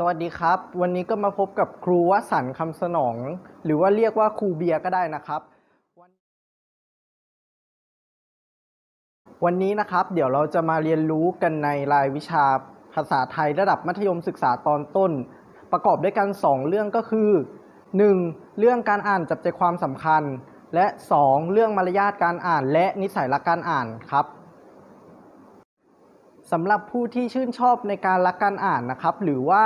สวัสดีครับ วันนี้ก็มาพบกับครูวสันต์คำสนอง หรือว่าเรียกว่าครูเบียร์ก็ได้นะครับวันวันนี้นะครับ เดี๋ยวเราจะมาเรียนรู้กันในรายวิชาภาษาไทยระดับมัธยมศึกษาตอนต้น ประกอบด้วยกัน 2 เรื่องก็คือ 1. เรื่องการอ่านจับใจความสำคัญ และ 2. เรื่องมารยาทการอ่านและนิสัยรักการอ่านครับ สำหรับผู้ที่ชื่นชอบในการรักการอ่านนะครับ หรือว่า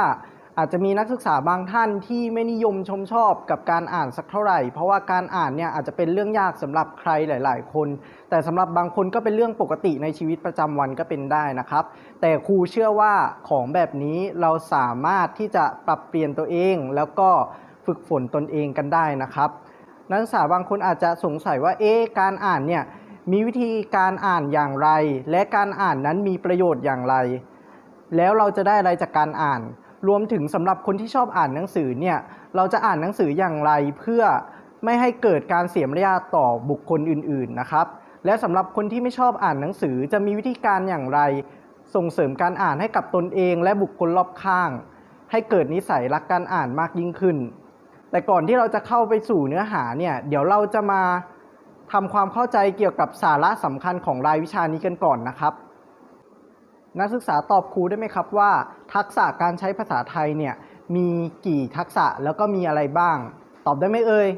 อาจจะมีนักศึกษาบางท่านที่ไม่นิยมชมชอบกับการอ่านสักเท่าไหร่ เพราะว่าการอ่านเนี่ยอาจจะเป็นเรื่องยากสำหรับใครหลาย ๆ คน แต่สำหรับบางคนก็เป็นเรื่องปกติในชีวิตประจำวันก็เป็นได้นะครับ แต่ครูเชื่อว่าของแบบนี้เราสามารถที่จะปรับเปลี่ยนตัวเอง แล้วก็ฝึกฝนตนเองกันได้นะครับ นักศึกษาบางคนอาจจะสงสัยว่าเอ๊ะการอ่านเนี่ย มีวิธีการอ่านอย่างไร และการอ่านนั้นมีประโยชน์อย่างไร แล้วเราจะได้อะไรจากการอ่าน รวมถึงสำหรับคนที่ชอบอ่านหนังสือเนี่ยเราจะอ่านหนังสืออย่างไรเพื่อไม่ให้เกิดการเสียมารยาทต่อบุคคลอื่นๆนะครับ และสำหรับคนที่ไม่ชอบอ่านหนังสือจะมีวิธีการอย่างไร ส่งเสริมการอ่านให้กับตนเองและบุคคลรอบข้าง ให้เกิดนิสัยรักการอ่านมากยิ่งขึ้น แต่ก่อนที่เราจะเข้าไปสู่เนื้อหาเนี่ยเดี๋ยวเราจะมา ทำความเข้าใจเกี่ยวกับสาระสำคัญของรายวิชานี้กันก่อนนะครับ นักศึกษาตอบครูได้ไหมครับว่า ทักษะการใช้ภาษาไทยเนี่ยมีกี่ทักษะแล้วก็มีอะไรบ้าง ตอบได้ไหมเอ่ย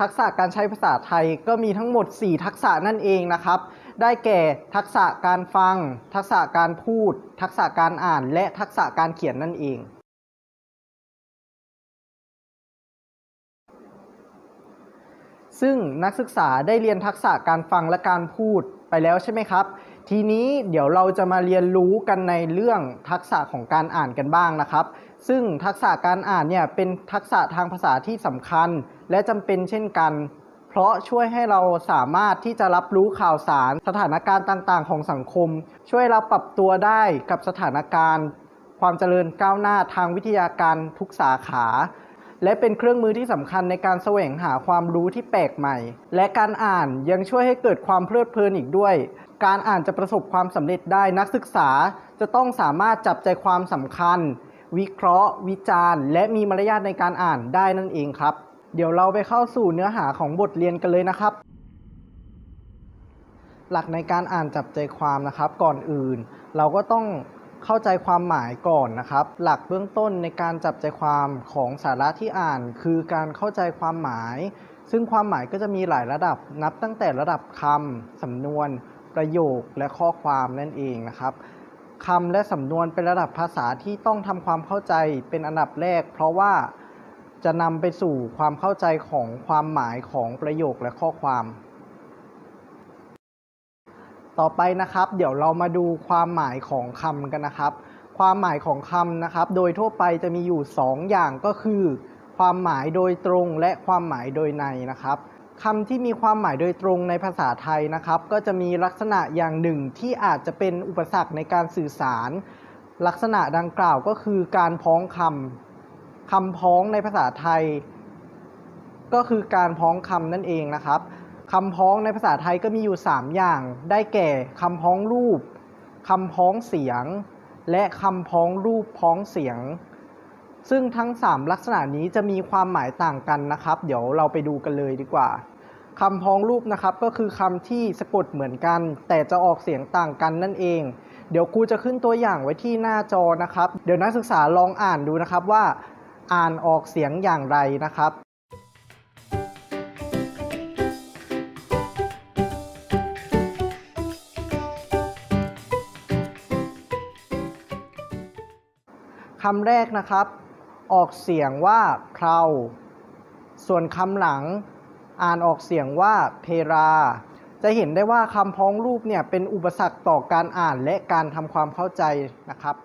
ทักษะการใช้ภาษาไทยก็มีทั้งหมด 4 ทักษะนั่นเองนะครับ ได้แก่ทักษะการฟัง ทักษะการพูด ทักษะการอ่าน และทักษะการเขียนนั่นเอง ซึ่งนักศึกษาได้เรียนทักษะการฟังและการพูดไปแล้วใช่ไหมครับ ทีนี้เดี๋ยวเราจะมาเรียนรู้กันในเรื่องทักษะของการอ่านกันบ้างนะครับ ซึ่งทักษะการอ่านเนี่ยเป็นทักษะทางภาษาที่สำคัญ และจำเป็นเช่นกัน เพราะช่วยให้เราสามารถที่จะรับรู้ข่าวสาร สถานการณ์ต่างๆ ของสังคม ช่วยเราปรับตัวได้กับสถานการณ์ ความเจริญก้าวหน้าทางวิทยาการทุกสาขา และเป็นเครื่องมือที่สำคัญในการแสวงหาความรู้ที่แปลกใหม่ และการอ่านยังช่วยให้เกิดความเพลิดเพลินอีกด้วย การอ่านจะประสบความสำเร็จได้นักศึกษา จะต้องสามารถจับใจความสำคัญ วิเคราะห์ วิจารณ์ และมีมารยาทในการอ่านได้นั่นเองครับ เดี๋ยวเราไปเข้าสู่เนื้อหาของบทเรียนกันเลยนะครับ หลักในการอ่านจับใจความนะครับ ก่อนอื่น เราก็ต้อง เข้าใจความหมายก่อนนะครับ หลักเบื้องต้นในการจับใจความของสาระที่อ่าน คือการเข้าใจความหมาย ซึ่งความหมายก็จะมีหลายระดับนับตั้งแต่ระดับคำสำนวน ประโยคและข้อความนั่นเองนะครับคำและสำนวนเป็นระดับภาษาที่ต้องทำความเข้าใจเป็นอันดับแรก เพราะว่าจะนำไปสู่ความเข้าใจของความหมายของประโยคและข้อความ ต่อไปนะครับ เดี๋ยวเรามาดูความหมายของคำกันนะครับ ความหมายของคำนะครับ โดยทั่วไปจะมีอยู่ 2 อย่างก็คือ ความหมายโดยตรงและความหมายโดยในนะครับคำที่มีความหมายโดยตรงในภาษาไทยนะครับ ก็จะมีลักษณะอย่างหนึ่งที่อาจจะเป็นอุปสรรคในการสื่อสาร ลักษณะดังกล่าวก็คือการพ้องคำคำพ้องในภาษาไทย ก็คือการพ้องคำนั่นเองนะครับ คำพ้องในภาษาไทยก็มีอยู่ 3 อย่าง ได้แก่คำพ้องรูปคำพ้องเสียง และคำพ้องรูปพ้องเสียง ซึ่งทั้ง 3 ลักษณะนี้จะมีความหมายต่างกันนะครับ เดี๋ยวเราไปดูกันเลยดีกว่าคำพ้องรูปนะครับก็คือคำที่สะกดเหมือนกัน แต่จะออกเสียงต่างกันนั่นเอง เดี๋ยวครูจะขึ้นตัวอย่างไว้ที่หน้าจอนะครับ เดี๋ยวนักศึกษาลองอ่านดูนะครับว่า อ่านออกเสียงอย่างไรนะครับ คำแรกนะครับ ออกเสียงว่าเพราส่วนคำหลังอ่านออกเสียงว่าเพรา จะเห็นได้ว่าคำพ้องรูปเนี่ยเป็นอุปสรรคต่อการอ่านและการทำความเข้าใจนะครับ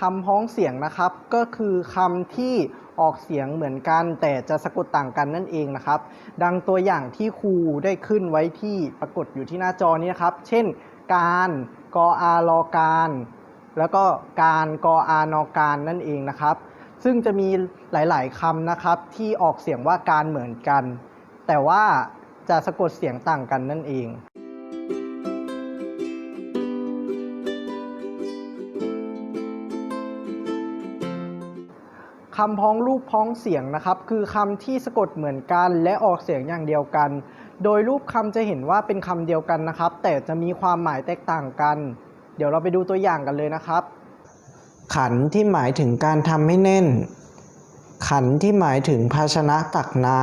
คคำพ้องเสียงนะครับก็คือคำที่ออกเสียงเหมือนกัน แต่จะสะกดต่างกันนั่นเองนะครับ ดังตัวอย่างที่ครูได้ขึ้นไว้ที่ปรากฏอยู่ที่หน้าจอนี้นะครับ เช่น การกออารอการ แล้วก็การกออานอการนั่นเองนะครับ ซึ่งจะมีหลาย ๆคำนะครับที่ออกเสียงว่าการเหมือนกัน แต่ว่าจะสะกดเสียงต่างกันนั่นเองคำพ้องรูปพ้องเสียงนะครับ คือคำที่สะกดเหมือนกันและออกเสียงอย่างเดียวกัน โดยรูปคำจะเห็นว่าเป็นคำเดียวกันนะครับ แต่จะมีความหมายแตกต่างกัน ดี๋ยวเราไปดูตัวอย่างกันเลยนะครับ ขันที่หมายถึงการทำให้แน่น ขันที่หมายถึงภาชนะตักน้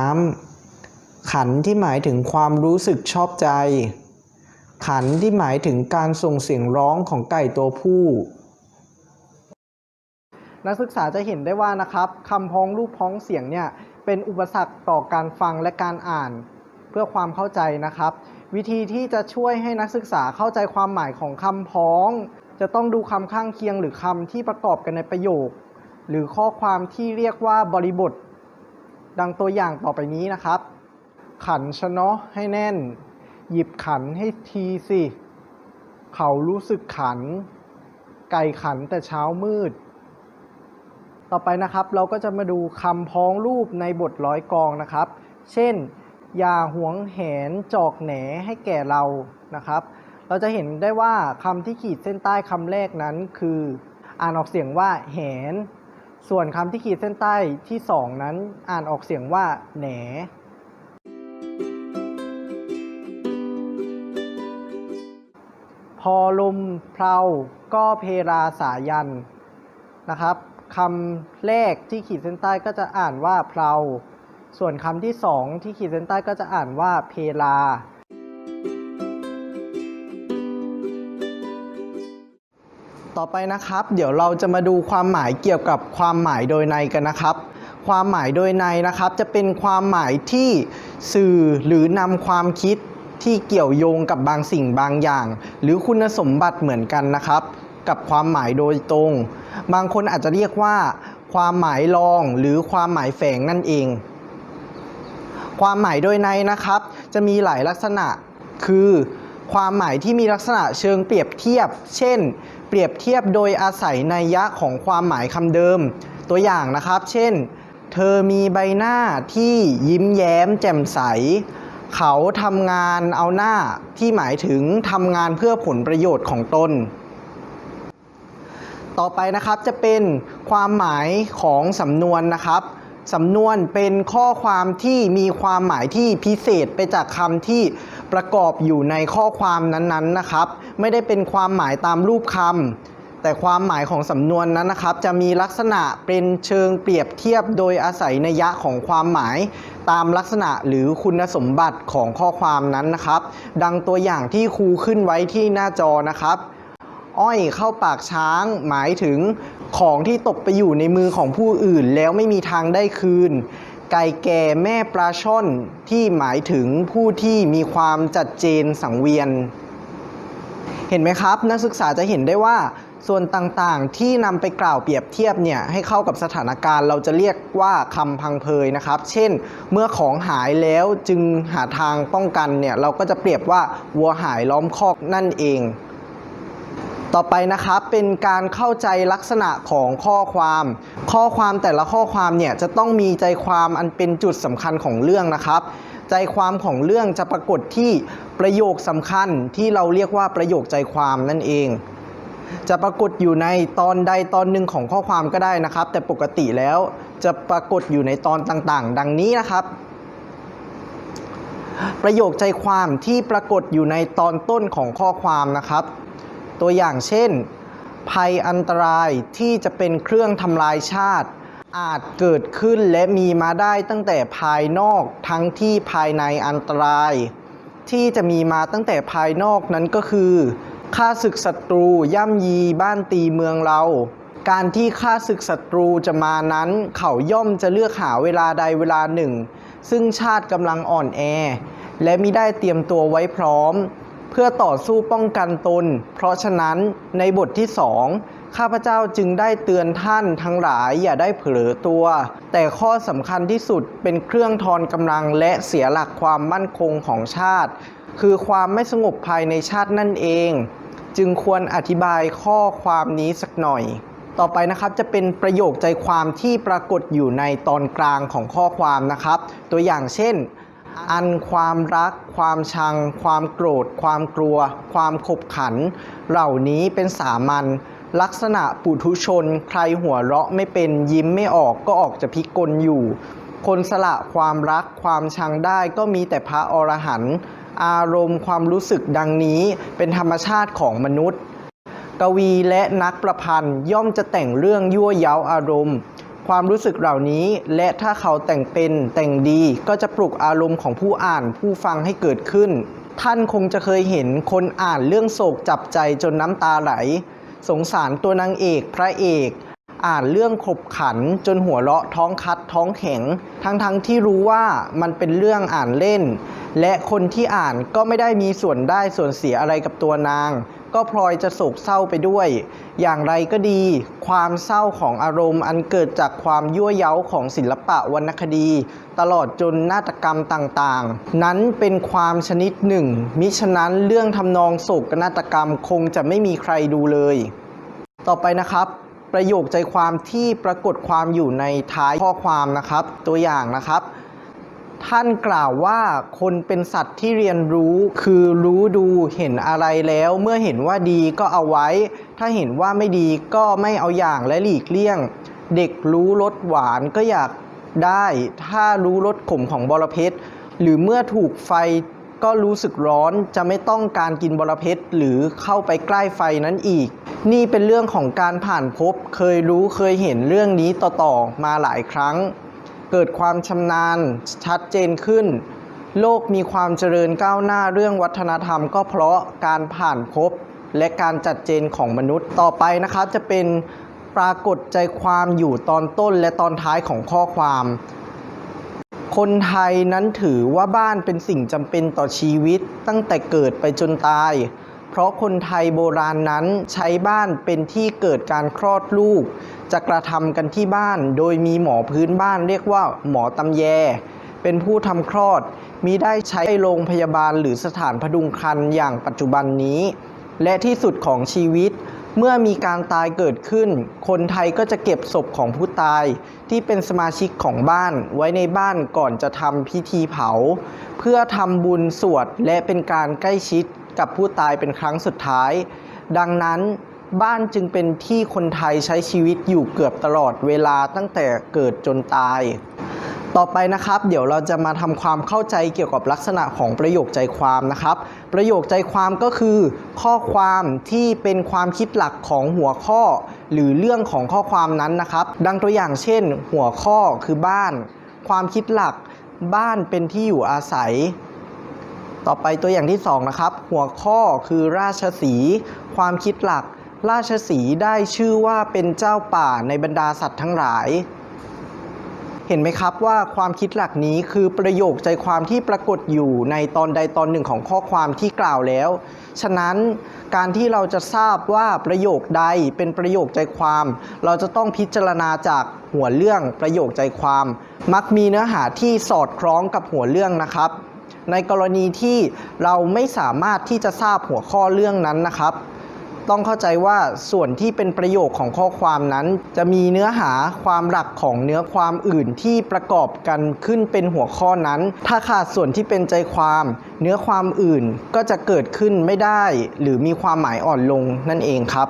ำขันที่หมายถึงความรู้สึกชอบใจ ขันที่หมายถึงการส่งเสียงร้องของไก่ตัวผู้ นักศึกษาจะเห็นได้ว่านะครับคำพ้องรูปพ้องเสียงเนี่ยเป็นอุปสรรคต่อการฟังและการอ่าน เพื่อความเข้าใจนะครับ วิธีที่จะช่วยให้นักศึกษาเข้าใจความหมายของคำพ้อง จะต้องดูคำข้างเคียงหรือคำที่ประกอบกันในประโยค หรือข้อความที่เรียกว่าบริบท ดังตัวอย่างต่อไปนี้นะครับ ขันชนะให้แน่น หยิบขันให้ทีสิ เขารู้สึกขัน ไก่ขันแต่เช้ามืด ต่อไปนะครับเราก็จะมาดูคำพ้องรูปในบทร้อยกองนะครับ เช่น อย่าหวงแหนจอกแหนให้แก่เรานะครับ เราจะเห็นได้ว่าคำที่ขีดเส้นใต้คำแรกนั้นคือ อ่านออกเสียงว่าแหน ส่วนคำที่ขีดเส้นใต้ที่สองนั้นอ่านออกเสียงว่าแหนพอลมเพลาก็เพราสายันนะครับคำแรกที่ขีดเส้นใต้ก็จะอ่านว่าเพลา ส่วนคำที่สองที่ขีดเส้นใต้ก็จะอ่านว่าเพลา ต่อไปนะครับ เดี๋ยวเราจะมาดูความหมายเกี่ยวกับความหมายโดยในกันนะครับ ความหมายโดยในนะครับ จะเป็นความหมายที่สื่อหรือนำความคิดที่เกี่ยวโยงกับบางสิ่งบางอย่าง หรือคุณสมบัติเหมือนกันนะครับ กับความหมายโดยตรง บางคนอาจจะเรียกว่า ความหมายรองหรือความหมายแฝงนั่นเอง ความหมายโดยในนะครับ จะมีหลายลักษณะคือ ความหมายที่มีลักษณะเชิงเปรียบเทียบ เช่น เปรียบเทียบโดยอาศัยนัยยะของความหมายคำเดิม ตัวอย่างนะครับ เช่น เธอมีใบหน้าที่ยิ้มแย้ม แจ่มใส เขาทำงานเอาหน้าที่หมายถึงทำงานเพื่อผลประโยชน์ของตนต่อไปนะครับจะเป็นความหมายของสำนวนนะครับ สำนวนเป็นข้อความที่มีความหมายที่พิเศษไปจากคำที่ประกอบอยู่ในข้อความนั้นๆนะครับ ไม่ได้เป็นความหมายตามรูปคำแต่ความหมายของสำนวนนั้นนะครับ จะมีลักษณะเป็นเชิงเปรียบเทียบโดยอาศัยนัยยะของความหมาย ตามลักษณะหรือคุณสมบัติของข้อความนั้นนะครับ ดังตัวอย่างที่ครูขึ้นไว้ที่หน้าจอนะครับ อ้อยเข้าปากช้าง หมายถึงของที่ตกไปอยู่ในมือของผู้อื่น แล้วไม่มีทางได้คืน ไก่แก่แม่ปลาช่อนที่หมายถึงผู้ที่มีความจัดเจนสังเวียน เห็นไหมครับ นักศึกษาจะเห็นได้ว่าส่วนต่างๆ ที่นำไปกล่าวเปรียบเทียบเนี่ยให้เข้ากับสถานการณ์ เราจะเรียกว่าคำพังเพยนะครับ เช่น เมื่อของหายแล้วจึงหาทางป้องกันเนี่ยเราก็จะเปรียบว่าวัวหายล้อมคอกนั่นเอง ต่อไปนะครับเป็นการเข้าใจลักษณะของข้อความ ข้อความแต่ละข้อความเนี่ยจะต้องมีใจความอันเป็นจุดสำคัญของเรื่องนะครับ ใจความของเรื่องจะปรากฏที่ประโยคสำคัญที่เราเรียกว่าประโยคใจความนั่นเอง จะปรากฏอยู่ในตอนใดตอนหนึ่งของข้อความก็ได้นะครับ แต่ปกติแล้วจะปรากฏอยู่ในตอนต่างๆ ดังนี้นะครับประโยคใจความที่ปรากฏอยู่ในตอนต้นของข้อความนะครับ ตัวอย่างเช่น ภัยอันตรายที่จะเป็นเครื่องทำลายชาติ อาจเกิดขึ้นและมีมาได้ตั้งแต่ภายนอกทั้งที่ภายในอันตราย ที่จะมีมาตั้งแต่ภายนอกนั้นก็คือข้าศึกศัตรูย่ำยีบ้านตีเมืองเรา การที่ข้าศึกศัตรูจะมานั้น เขาย่อมจะเลือกหาเวลาใดเวลาหนึ่ง ซึ่งชาติกำลังอ่อนแอ และมิได้เตรียมตัวไว้พร้อม พื่อต่อสู้ป้องกันตน เพราะฉะนั้นในบทที่สองข้าพเจ้าจึงได้เตือนท่านทั้งหลายอย่าได้เผลอตัว แต่ข้อสำคัญที่สุดเป็นเครื่องทอนกำลังและเสียหลักความมั่นคงของชาติ คือความไม่สงบภายในชาตินั่นเอง จึงควรอธิบายข้อความนี้สักหน่อย ต่อไปนะครับจะเป็นประโยคใจความที่ปรากฏอยู่ในตอนกลางของข้อความนะครับ ตัวอย่างเช่น อันความรัก ความชัง ความโกรธ ความกลัว ความขบขัน เหล่านี้เป็นสามัญลักษณะปุถุชน ใครหัวเราะไม่เป็นยิ้มไม่ออกก็ออกจะพิกลอยู่ คนสละความรักความชังได้ก็มีแต่พระอรหันต์อารมณ์ความรู้สึกดังนี้เป็นธรรมชาติของมนุษย์ กวีและนักประพันธ์ย่อมจะแต่งเรื่องยั่วเย้าอารมณ์ ความรู้สึกเหล่านี้ และถ้าเขาแต่งเป็นแต่งดีก็จะปลุกอารมณ์ของผู้อ่านผู้ฟังให้เกิดขึ้น ท่านคงจะเคยเห็นคนอ่านเรื่องโศกจับใจจนน้ำตาไหล สงสารตัวนางเอกพระเอก อ่านเรื่องขบขันจนหัวเราะท้องคัดท้องแข็ง ทั้งๆทที่รู้ว่ามันเป็นเรื่องอ่านเล่น และคนที่อ่านก็ไม่ได้มีส่วนได้ส่วนเสียอะไรกับตัวนาง ก็พลอยจะโศกเศร้าไปด้วย อย่างไรก็ดี ความเศร้าของอารมณ์อันเกิดจากความยั่วเย้าของศิลปะวรรณคดี ตลอดจนนาฏกรรมต่างๆ นั้นเป็นความชนิดหนึ่ง มิฉะนั้นเรื่องทำนองโศกนาฏกรรมคงจะไม่มีใครดูเลย ต่อไปนะครับประโยคใจความที่ปรากฏความอยู่ในท้ายข้อความนะครับ ตัวอย่างนะครับ ท่านกล่าวว่าคนเป็นสัตว์ที่เรียนรู้ คือรู้ดูเห็นอะไรแล้ว เมื่อเห็นว่าดีก็เอาไว้ ถ้าเห็นว่าไม่ดีก็ไม่เอาอย่างและหลีกเลี่ยง เด็กรู้รสหวานก็อยากได้ ถ้ารู้รสขมของบรเพชรหรือเมื่อถูกไฟก็รู้สึกร้อนจะไม่ต้องการกินบรเพชรหรือเข้าไปใกล้ไฟนั้นอีก นี่เป็นเรื่องของการผ่านพบ เคยรู้เคยเห็นเรื่องนี้ต่อๆมาหลายครั้ง เกิดความชำนาญชัดเจนขึ้น โลกมีความเจริญก้าวหน้าเรื่องวัฒนธรรม ก็เพราะการผ่านพบและการจัดเจนของมนุษย์ต่อไปนะครับ จะเป็นปรากฏใจความอยู่ตอนต้นและตอนท้ายของข้อความ คนไทยนั้นถือว่าบ้านเป็นสิ่งจำเป็นต่อชีวิตตั้งแต่เกิดไปจนตาย เพราะคนไทยโบราณนั้นใช้บ้านเป็นที่เกิดการคลอดลูก จะกระทำกันที่บ้านโดยมีหมอพื้นบ้านเรียกว่าหมอตำแย เป็นผู้ทำคลอดมิได้ใช้โรงพยาบาลหรือสถานพดุงครรภ์อย่างปัจจุบันนี้ และที่สุดของชีวิตเมื่อมีการตายเกิดขึ้น คนไทยก็จะเก็บศพของผู้ตาย ที่เป็นสมาชิกของบ้านไว้ในบ้านก่อนจะทำพิธีเผา เพื่อทำบุญสวดและเป็นการใกล้ชิด กับผู้ตายเป็นครั้งสุดท้าย ดังนั้นบ้านจึงเป็นที่คนไทยใช้ชีวิตอยู่เกือบตลอดเวลาตั้งแต่เกิดจนตาย ต่อไปนะครับ เดี๋ยวเราจะมาทำความเข้าใจเกี่ยวกับลักษณะของประโยคใจความนะครับ ประโยคใจความก็คือ ข้อความที่เป็นความคิดหลักของหัวข้อ หรือเรื่องของข้อความนั้นนะครับ ดังตัวอย่างเช่น หัวข้อคือบ้าน ความคิดหลัก บ้านเป็นที่อยู่อาศัย ต่อไปตัวอย่างที่สองนะครับ หัวข้อคือราชสี ความคิดหลัก ราชสีได้ชื่อว่าเป็นเจ้าป่าในบรรดาสัตว์ทั้งหลาย เห็นไหมครับว่าความคิดหลักนี้คือประโยคใจความที่ปรากฏอยู่ในตอนใดตอนหนึ่งของข้อความที่กล่าวแล้ว ฉะนั้นการที่เราจะทราบว่าประโยคใดเป็นประโยคใจความ เราจะต้องพิจารณาจากหัวเรื่องประโยคใจความ มักมีเนื้อหาที่สอดคล้องกับหัวเรื่องนะครับ ในกรณีที่เราไม่สามารถที่จะทราบหัวข้อเรื่องนั้นนะครับ ต้องเข้าใจว่าส่วนที่เป็นประโยคของข้อความนั้น จะมีเนื้อหาความหลักของเนื้อความอื่นที่ประกอบกันขึ้นเป็นหัวข้อนั้น ถ้าขาดส่วนที่เป็นใจความ เนื้อความอื่นก็จะเกิดขึ้นไม่ได้ หรือมีความหมายอ่อนลงนั่นเองครับ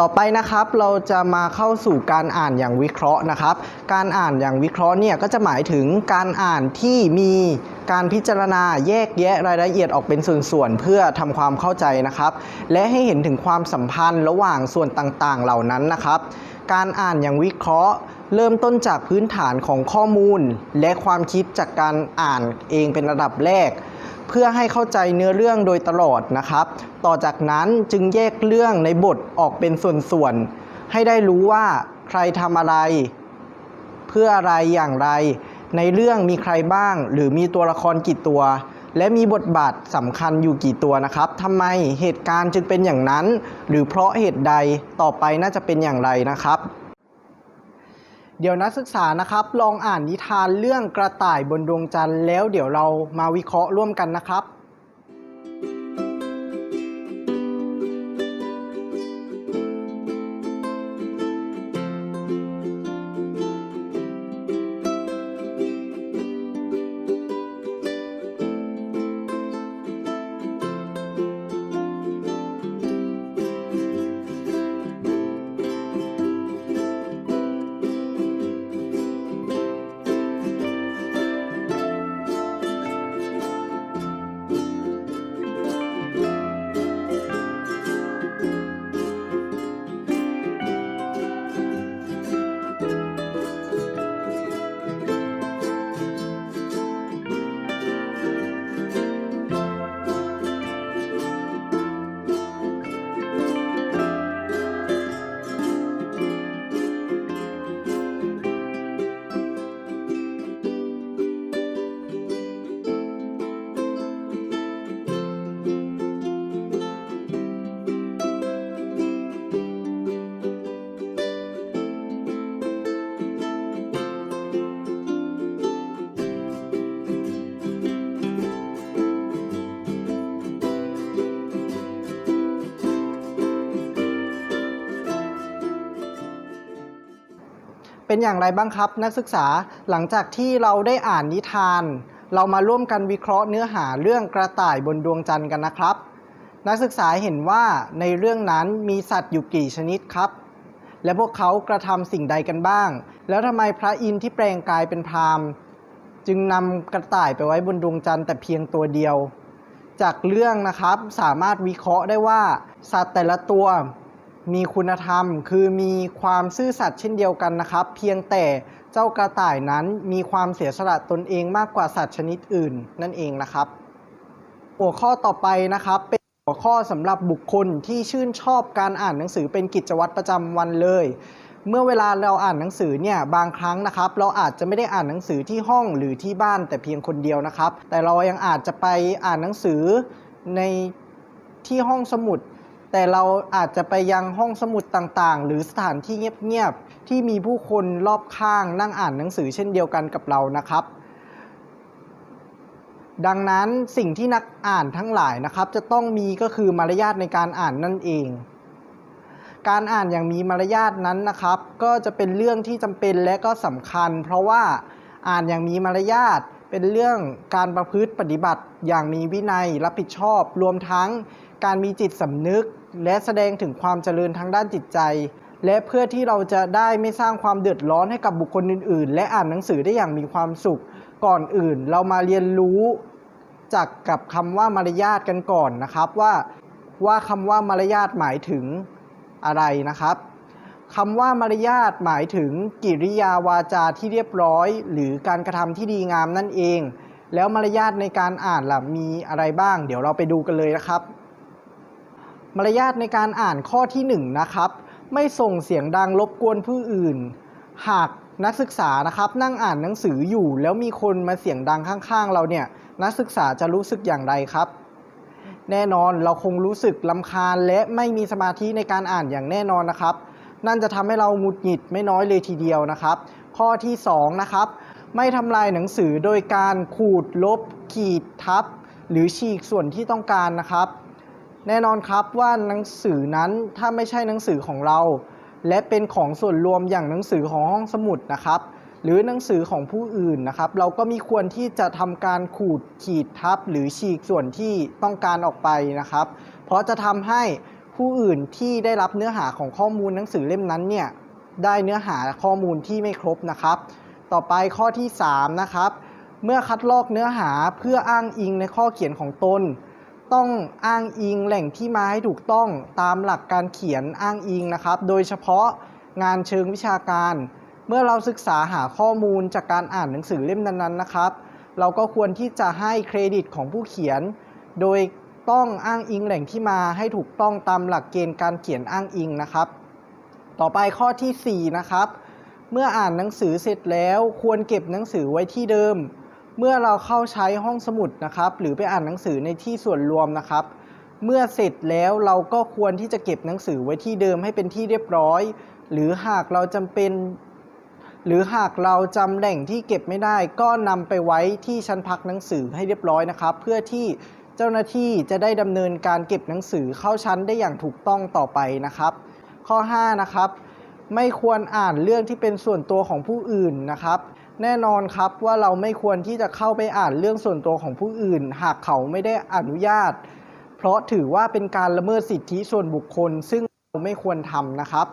ต่อไปนะครับเราจะมาเข้าสู่การอ่านอย่างวิเคราะห์นะครับ การอ่านอย่างวิเคราะห์เนี่ยก็จะหมายถึงการอ่านที่มีการพิจารณาแยกแยะรายละเอียดออกเป็นส่วนๆเพื่อทำความเข้าใจนะครับ และให้เห็นถึงความสัมพันธ์ระหว่างส่วนต่างๆ เหล่านั้นนะครับ การอ่านอย่างวิเคราะห์ เริ่มต้นจากพื้นฐานของข้อมูล และความคิดจากการอ่านเองเป็นระดับแรก เพื่อให้เข้าใจเนื้อเรื่องโดยตลอดนะครับ ต่อจากนั้นจึงแยกเรื่องในบทออกเป็นส่วนๆ ให้ได้รู้ว่าใครทำอะไร เพื่ออะไรอย่างไร ในเรื่องมีใครบ้าง หรือมีตัวละครกี่ตัว และมีบทบาทสำคัญอยู่กี่ตัวนะครับทำไมเหตุการณ์จึงเป็นอย่างนั้น หรือเพราะเหตุใดต่อไปน่าจะเป็นอย่างไรนะครับ เดี๋ยวนักศึกษานะครับ ลองอ่านนิทานเรื่องกระต่ายบนดวงจันทร์แล้วเดี๋ยวเรามาวิเคราะห์ร่วมกันนะครับ เป็นอย่างไรบ้างครับ นักศึกษาหลังจากที่เราได้อ่านนิทาน เรามาร่วมกันวิเคราะห์เนื้อหาเรื่องกระต่ายบนดวงจันทร์กันนะครับ นักศึกษาเห็นว่าในเรื่องนั้นมีสัตว์อยู่กี่ชนิดครับ และพวกเขากระทำสิ่งใดกันบ้าง แล้วทำไมพระอินทร์ที่แปลงกายเป็นพราหมณ์จึงนำกระต่ายไปไว้บนดวงจันทร์แต่เพียงตัวเดียว จากเรื่องนะครับสามารถวิเคราะห์ได้ว่า สัตว์แต่ละตัว มีคุณธรรมคือมีความซื่อสัตย์เช่นเดียวกันนะครับ เพียงแต่เจ้ากระต่ายนั้นมีความเสียสละตนเองมากกว่าสัตว์ชนิดอื่นนั่นเองนะครับ หัวข้อต่อไปนะครับ เป็นหัวข้อสำหรับบุคคลที่ชื่นชอบการอ่านหนังสือเป็นกิจวัตรประจำวันเลย เมื่อเวลาเราอ่านหนังสือเนี่ยบางครั้งนะครับ เราอาจจะไม่ได้อ่านหนังสือที่ห้องหรือที่บ้านแต่เพียงคนเดียวนะครับ แต่เรายังอาจจะไปอ่านหนังสือในที่ห้องสมุด แต่เราอาจจะไปยังห้องสมุดต่างๆ หรือสถานที่เงียบๆ ที่มีผู้คนรอบข้างนั่งอ่านหนังสือเช่นเดียวกันกับเรานะครับ ดังนั้นสิ่งที่นักอ่านทั้งหลายนะครับ จะต้องมีก็คือมารยาทในการอ่านนั่นเองการอ่านอย่างมีมารยาทนั้นนะครับ ก็จะเป็นเรื่องที่จำเป็นและก็สำคัญ เพราะว่าอ่านอย่างมีมารยาทเป็นเรื่องการประพฤติปฏิบัติอย่างมีวินัยรับผิดชอบ รวมทั้งการมีจิตสำนึก และแสดงถึงความเจริญทางด้านจิตใจ และเพื่อที่เราจะได้ไม่สร้างความเดือดร้อนให้กับบุคคลอื่น ๆ และอ่านหนังสือได้อย่างมีความสุข ก่อนอื่นเรามาเรียนรู้จากกับคำว่ามารยาทกันก่อนนะครับว่าว่าคำว่ามารยาทหมายถึงอะไรนะครับคำว่ามารยาทหมายถึงกิริยาวาจาที่เรียบร้อย หรือการกระทำที่ดีงามนั่นเอง แล้วมารยาทในการอ่านล่ะมีอะไรบ้าง เดี๋ยวเราไปดูกันเลยนะครับ มารยาทในการอ่านข้อที่1นงนะครับ ไม่ส่งเสียงดังรบกวนผู้อื่น หากนักศึกษานะครับนั่งอ่านหนังสืออยู่ แล้วมีคนมาเสียงดังข้างๆ เราเนี่ยนักศึกษาจะรู้สึกอย่างไรครับ แน่นอนเราคงรู้สึกลำคาญและไม่มีสมาธิในการอ่านอย่างแน่นอนนะครับ นั่นจะทำให้เราหงุดหงิดไม่น้อยเลยทีเดียวนะครับ ข้อที่2นะครับไม่ทำลายหนังสือโดยการขูดลบ ขีดทับ หรือฉีกส่วนที่ต้องการนะครับ แน่นอนครับว่าหนังสือนั้นถ้าไม่ใช่หนังสือของเรา และเป็นของส่วนรวมอย่างหนังสือของห้องสมุดนะครับ หรือหนังสือของผู้อื่นนะครับ เราก็มีควรที่จะทำการขูดขีดทับ หรือฉีกส่วนที่ต้องการออกไปนะครับ เพราะจะทำให้ผู้อื่นที่ได้รับเนื้อหาของข้อมูลหนังสือเล่มนั้นเนี่ยได้เนื้อหาข้อมูลที่ไม่ครบนะครับ ต่อไปข้อที่3นะครับเมื่อคัดลอกเนื้อหาเพื่ออ้างอิงในข้อเขียนของตน ต้องอ้างอิงแหล่งที่มาให้ถูกต้องตามหลักการเขียนอ้างอิงนะครับ โดยเฉพาะงานเชิงวิชาการ เมื่อเราศึกษาหาข้อมูลจากการอ่านหนังสือเล่มนั้นๆนะครับ เราก็ควรที่จะให้เครดิตของผู้เขียน โดยต้องอ้างอิงแหล่งที่มาให้ถูกต้องตามหลักเกณฑ์การเขียนอ้างอิงนะครับ ต่อไปข้อทีสี่4 นะครับ เมื่ออ่านหนังสือเสร็จแล้วควรเก็บหนังสือไว้ที่เดิม เมื่อเราเข้าใช้ห้องสมุดนะครับ หรือไปอ่านหนังสือในที่ส่วนรวมนะครับ เมื่อเสร็จแล้วเราก็ควรที่จะเก็บหนังสือไว้ที่เดิมให้เป็นที่เรียบร้อย หรือหากเราจำเป็น หรือหากเราจำแหล่งที่เก็บไม่ได้ ก็นำไปไว้ที่ชั้นพักหนังสือให้เรียบร้อยนะครับ เพื่อที่เจ้าหน้าที่จะได้ดำเนินการเก็บหนังสือเข้าชั้นได้อย่างถูกต้องต่อไปนะครับ ข้อ 5 นะครับ ไม่ควรอ่านเรื่องที่เป็นส่วนตัวของผู้อื่นนะครับ แน่นอนครับว่าเราไม่ควรที่จะเข้าไปอ่านเรื่องส่วนตัวของผู้อื่น หากเขาไม่ได้อนุญาต เพราะถือว่าเป็นการละเมิดสิทธิส่วนบุคคล ซึ่งเราไม่ควรทำนะครับ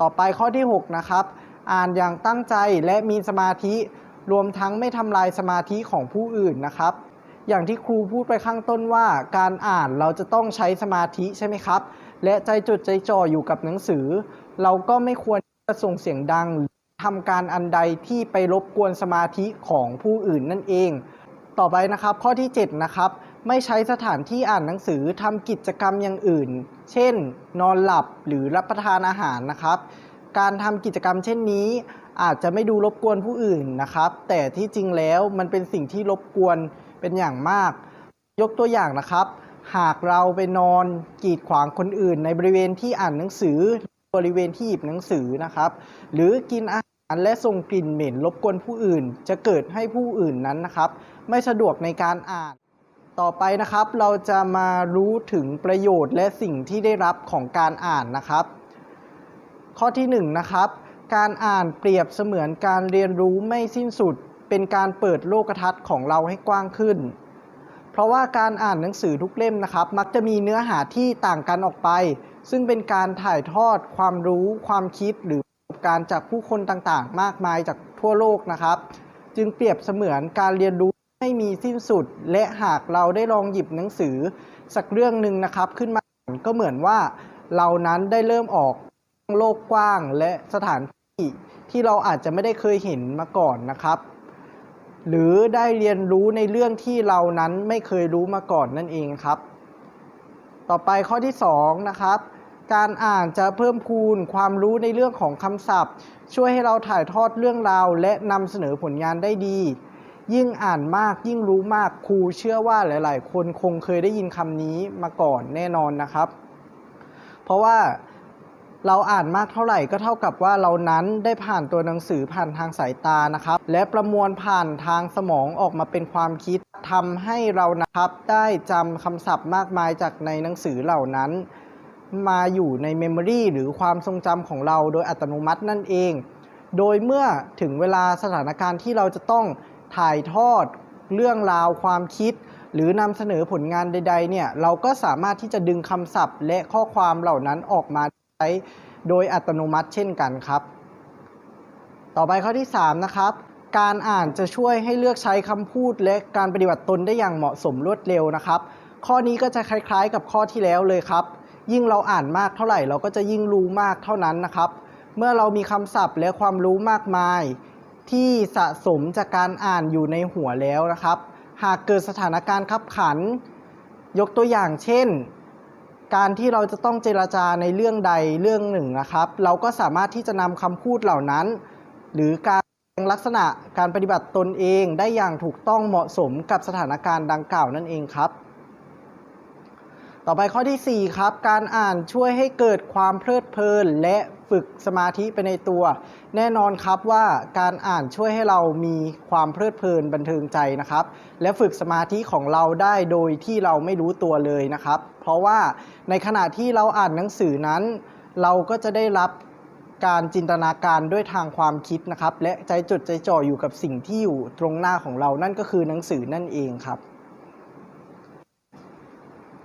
ต่อไปข้อที่ 6 นะครับ อ่านอย่างตั้งใจและมีสมาธิ รวมทั้งไม่ทำลายสมาธิของผู้อื่นนะครับ อย่างที่ครูพูดไปข้างต้นว่า การอ่านเราจะต้องใช้สมาธิใช่ไหมครับ และใจจดใจจ่ออยู่กับหนังสือ เราก็ไม่ควรจะส่งเสียงดังหรือ ทำการอันใดที่ไปรบกวนสมาธิของผู้อื่นนั่นเอง ต่อไปนะครับข้อที่ 7 นะครับ ไม่ใช้สถานที่อ่านหนังสือทำกิจกรรมอย่างอื่น เช่น นอนหลับหรือรับประทานอาหารนะครับ การทำกิจกรรมเช่นนี้ อาจจะไม่ดูรบกวนผู้อื่นนะครับ แต่ที่จริงแล้วมันเป็นสิ่งที่รบกวนเป็นอย่างมาก ยกตัวอย่างนะครับ หากเราไปนอนกีดขวางคนอื่น ในบริเวณที่อ่านหนังสือบริเวณที่หยิบหนังสือนะครับ หรือกินอาหาร และส่งกลิ่นเหม็นรบกวนผู้อื่น จะเกิดให้ผู้อื่นนั้นนะครับ ไม่สะดวกในการอ่าน ต่อไปนะครับ เราจะมารู้ถึงประโยชน์และสิ่งที่ได้รับของการอ่านนะครับ ข้อที่1นงนะครับ การอ่านเปรียบเสมือนการเรียนรู้ไม่สิ้นสุด เป็นการเปิดโลกทัศน์ของเราให้กว้างขึ้น เพราะว่าการอ่านหนังสือทุกเล่มนะครับ มักจะมีเนื้อหาที่ต่างกันออกไป ซึ่งเป็นการถ่ายทอดความรู้ ความคิดหรือ การณ์จากผู้คนต่างๆ มากมายจากทั่วโลกนะครับ จึงเปรียบเสมือนการเรียนรู้ไม่มีสิ้นสุด และหากเราได้ลองหยิบหนังสือ สักเรื่องหนึ่งนะครับ ขึ้นมาก็เหมือนว่าเรานั้นได้เริ่มออกโลกกว้างและสถานที่ที่เราอาจจะไม่ได้เคยเห็นมาก่อนนะครับ หรือได้เรียนรู้ในเรื่องที่เรานั้นไม่เคยรู้มาก่อนนั่นเองครับ ต่อไปข้อที่2นะครับ การอ่านจะเพิ่มพูนความรู้ในเรื่องของคำศัพท์ ช่วยให้เราถ่ายทอดเรื่องราว และนำเสนอผลงานได้ดี ยิ่งอ่านมากยิ่งรู้มากครูเชื่อว่าหลาย ๆ คนคงเคยได้ยินคำนี้มาก่อนแน่นอนนะครับ เพราะว่าเราอ่านมากเท่าไหร่ก็เท่ากับว่าเรานั้นได้ผ่านตัวหนังสือผ่านทางสายตานะครับ และประมวลผ่านทางสมองออกมาเป็นความคิดทำให้เรานะครับได้จำคำศัพท์มากมายจากในหนังสือเหล่านั้น มาอยู่ในเมมโมรีหรือความทรงจำของเราโดยอัตโนมัตินั่นเอง โดยเมื่อถึงเวลาสถานการณ์ที่เราจะต้องถ่ายทอดเรื่องราวความคิด หรือนำเสนอผลงานใด ๆ เนี่ย เราก็สามารถที่จะดึงคำศัพท์ และข้อความเหล่านั้นออกมาใช้โดยอัตโนมัติเช่นกันครับ ต่อไปข้อที่ 3 นะครับการอ่านจะช่วยให้เลือกใช้คำพูดและการปฏิบัติตนได้อย่างเหมาะสมรวดเร็วนะครับ ข้อนี้ก็จะคล้ายๆกับข้อที่แล้วเลยครับ ยิ่งเราอ่านมากเท่าไหร่เราก็จะยิ่งรู้มากเท่านั้นนะครับ เมื่อเรามีคำศัพท์และความรู้มากมาย ที่สะสมจากการอ่านอยู่ในหัวแล้วนะครับ หากเกิดสถานการณ์ขับขัน ยกตัวอย่างเช่น การที่เราจะต้องเจราจาในเรื่องใดเรื่องหนึ่งนะครับ เราก็สามารถที่จะนำคำพูดเหล่านั้น หรือการแสดงลักษณะการปฏิบัติตนเองได้อย่างถูกต้องเหมาะสมกับสถานการณ์ดังกล่าวนั่นเองครับ ต่อไปข้อที่ 4 ครับ การอ่านช่วยให้เกิดความเพลิดเพลิน และฝึกสมาธิไปในตัว แน่นอนครับว่าการอ่านช่วยให้เรามีความเพลิดเพลินบันเทิงใจนะครับ และฝึกสมาธิของเราได้โดยที่เราไม่รู้ตัวเลยนะครับ เพราะว่าในขณะที่เราอ่านหนังสือนั้น เราก็จะได้รับการจินตนาการด้วยทางความคิดนะครับ และใจจดใจจ่ออยู่กับสิ่งที่อยู่ตรงหน้าของเรานั่นก็คือหนังสือนั่นเองครับ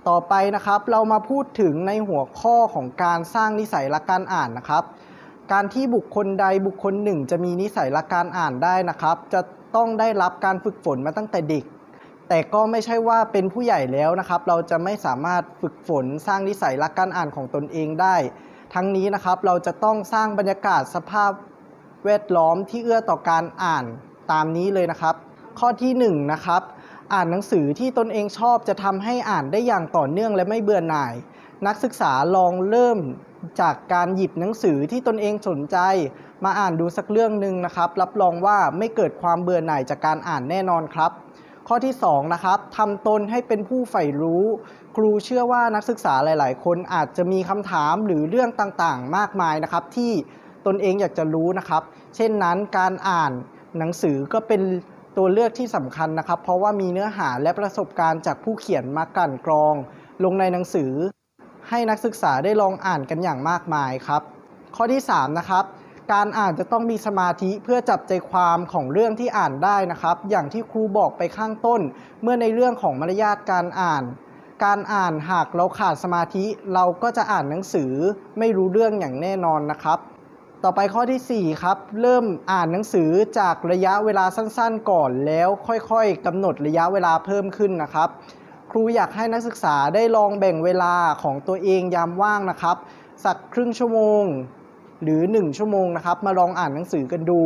ต่อไปนะครับเรามาพูดถึงในหัวข้อของการสร้างนิสัยรักการอ่านนะครับ การที่บุคคลใดบุคคลหนึ่ง จะมีนิสัยรักการอ่านได้นะครับ จะต้องได้รับการฝึกฝนมาตั้งแต่เด็ก แต่ก็ไม่ใช่ว่าเป็นผู้ใหญ่แล้วนะครับ เราจะไม่สามารถฝึกฝนสร้างนิสัยรักการอ่านของตนเองได้ ทั้งนี้นะครับเราจะต้องสร้างบรรยากาศสภาพแวดล้อมที่เอื้อต่อการอ่านตามนี้เลยนะครับ ข้อที่หนึ่งนะครับ อ่านหนังสือที่ตนเองชอบจะทำให้อ่านได้อย่างต่อเนื่องและไม่เบื่อหน่าย นักศึกษาลองเริ่มจากการหยิบหนังสือที่ตนเองสนใจ มาอ่านดูสักเรื่องหนึ่งนะครับ รับรองว่าไม่เกิดความเบื่อหน่ายจากการอ่านแน่นอนครับ ข้อที่2นะครับทำตนให้เป็นผู้ใฝ่รู้ ครูเชื่อว่านักศึกษาหลาย ๆ คนอาจจะมีคำถามหรือเรื่องต่างๆ มากมายนะครับ ที่ตนเองอยากจะรู้นะครับ เช่นนั้นการอ่านหนังสือก็เป็น ตัวเลือกที่สำคัญนะครับ เพราะว่ามีเนื้อหาและประสบการณ์จากผู้เขียนมากั่นกรอง ลงในหนังสือ ให้นักศึกษาได้ลองอ่านกันอย่างมากมายครับ ข้อที่ 3 นะครับ การอ่านจะต้องมีสมาธิเพื่อจับใจความของเรื่องที่อ่านได้นะครับ อย่างที่ครูบอกไปข้างต้น เมื่อในเรื่องของมารยาทการอ่าน การอ่านหากเราขาดสมาธิ เราก็จะอ่านหนังสือไม่รู้เรื่องอย่างแน่นอนนะครับ ต่อไปข้อทีสี่ 4 ครับ เริ่มอ่านหนังสือจากระยะเวลาสั้นๆ ก่อน แล้วค่อยๆกำหนดระยะเวลาเพิ่มขึ้นนะครับ ครูอยากให้นักศึกษาได้ลองแบ่งเวลาของตัวเองยามว่างนะครับ สักครึ่งชั่วโมง หรือ 1 ชั่วโมงนะครับ มาลองอ่านหนังสือกันดู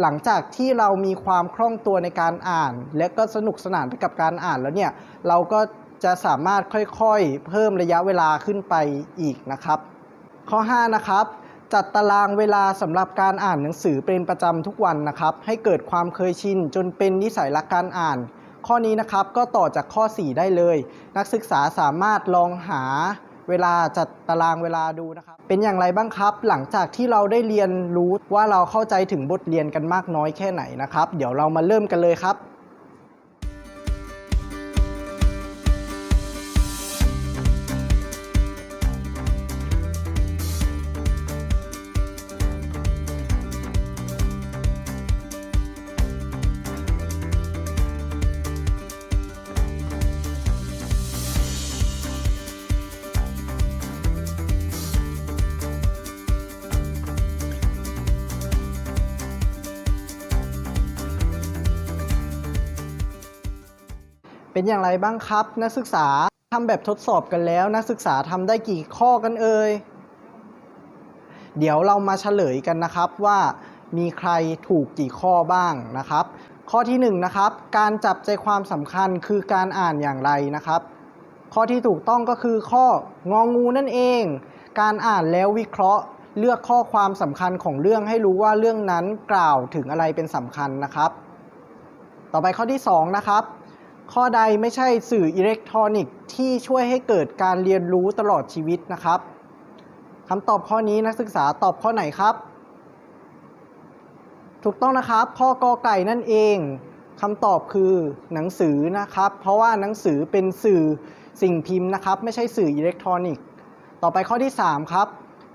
หลังจากที่เรามีความคล่องตัวในการอ่าน และก็สนุกสนานไปกับการอ่านแล้วเนี่ยเราก็จะสามารถค่อยๆ เพิ่มระยะเวลาขึ้นไปอีกนะครับ ข้อ 5 นะครับ จัดตารางเวลาสำหรับการอ่านหนังสือเป็นประจำทุกวันนะครับ ให้เกิดความเคยชินจนเป็นนิสัยรักการอ่าน ข้อนี้นะครับก็ต่อจากข้อ 4 ได้เลย นักศึกษาสามารถลองหาเวลาจัดตารางเวลาดูนะครับ เป็นอย่างไรบ้างครับ หลังจากที่เราได้เรียนรู้ว่าเราเข้าใจถึงบทเรียนกันมากน้อยแค่ไหนนะครับ เดี๋ยวเรามาเริ่มกันเลยครับ เป็นอย่างไรบ้างครับ นักศึกษาทำแบบทดสอบกันแล้ว นักศึกษาทำได้กี่ข้อกันเอ่ยเดี๋ยวเรามาเฉลยกันนะครับว่ามีใครถูกกี่ข้อบ้างนะครับ ข้อที่1นงนะครับ การจับใจความสำคัญคือการอ่านอย่างไรนะครับ ข้อที่ถูกต้องก็คือข้ององูนั่นเอง การอ่านแล้ววิเคราะห์เลือกข้อความสำคัญของเรื่องให้รู้ว่าเรื่องนั้นกล่าวถึงอะไรเป็นสำคัญนะครับ ต่อไปข้อที่2นะครับ ข้อใดไม่ใช่สื่ออิเล็กทรอนิกส์ที่ช่วยให้เกิดการเรียนรู้ตลอดชีวิตนะครับคำตอบข้อนี้นักศึกษาตอบข้อไหนครับ ถูกต้องนะครับข้อกอไก่นั่นเองคำตอบคือหนังสือนะครับ เพราะว่าหนังสือเป็นสื่อสิ่งพิมพ์นะครับ ไม่ใช่สื่ออิเล็กทรอนิกส์ ต่อไปข้อที่ 3 ครับ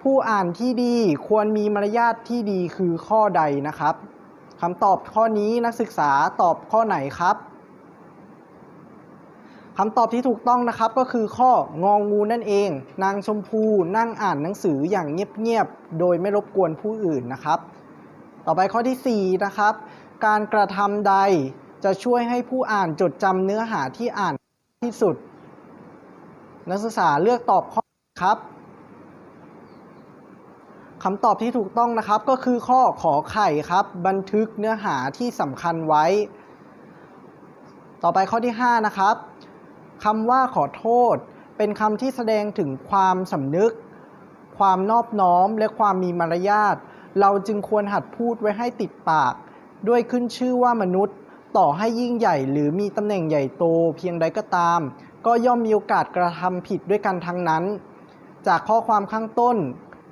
ผู้อ่านที่ดีควรมีมารยาทที่ดีคือข้อใดนะครับคำตอบข้อนี้นักศึกษาตอบข้อไหนครับ คำตอบที่ถูกต้องนะครับก็คือข้ององูนั่นเอง นางชมพูนั่งอ่านหนังสืออย่างเงียบๆ โดยไม่รบกวนผู้อื่นนะครับ ต่อไปข้อที่ 4 นะครับ การกระทำใดจะช่วยให้ผู้อ่านจดจำเนื้อหาที่อ่านที่สุด นักศึกษาเลือกตอบข้อครับคำตอบที่ถูกต้องนะครับก็คือข้อขอไข่ครับ บันทึกเนื้อหาที่สำคัญไว้ ต่อไปข้อที่ 5 นะครับ คำว่าขอโทษ เป็นคำที่แสดงถึงความสำนึก ความนอบน้อมและความมีมารยาท เราจึงควรหัดพูดไว้ให้ติดปาก ด้วยขึ้นชื่อว่ามนุษย์ต่อให้ยิ่งใหญ่หรือมีตำแหน่งใหญ่โตเพียงใดก็ตาม ก็ย่อมมีโอกาสกระทำผิดด้วยกันทั้งนั้น จากข้อความข้างต้น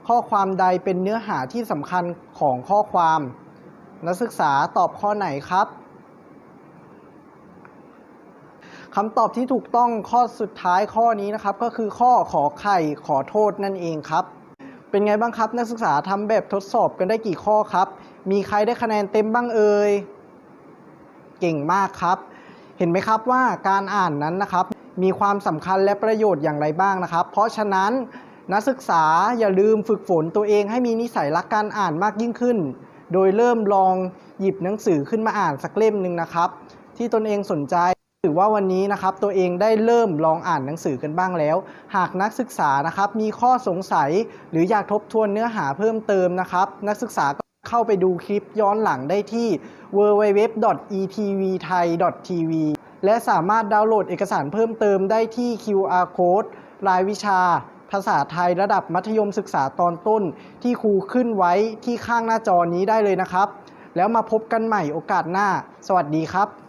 ข้อความใดเป็นเนื้อหาที่สำคัญของข้อความ นักศึกษาตอบข้อไหนครับ คำตอบที่ถูกต้องข้อสุดท้ายข้อนี้นะครับ ก็คือข้อขอไข่ขอโทษนั่นเองครับ เป็นไงบ้างครับนักศึกษาทำแบบทดสอบกันได้กี่ข้อครับ มีใครได้คะแนนเต็มบ้างเอ่ยเก่งมากครับ เห็นไหมครับว่าการอ่านนั้นนะครับ มีความสำคัญและประโยชน์อย่างไรบ้างนะครับ เพราะฉะนั้นนักศึกษาอย่าลืมฝึกฝนตัวเองให้มีนิสัยรักการอ่านมากยิ่งขึ้น โดยเริ่มลองหยิบหนังสือขึ้นมาอ่านสักเล่มหนึ่งนะครับ ที่ตนเองสนใจ ถือว่าวันนี้นะครับตัวเองได้เริ่มลองอ่านหนังสือกันบ้างแล้ว หากนักศึกษานะครับมีข้อสงสัย หรืออยากทบทวนเนื้อหาเพิ่มเติมนะครับนักศึกษาก็เข้าไปดูคลิปย้อนหลังได้ที่ www.etvthai.tv และสามารถดาวน์โหลดเอกสารเพิ่มเติมได้ที่ QR code รายวิชา ภาษาไทยระดับมัธยมศึกษาตอนต้น ที่ครูขึ้นไว้ที่ข้างหน้าจอนี้ได้เลยนะครับ แล้วมาพบกันใหม่โอกาสหน้า สวัสดีครับ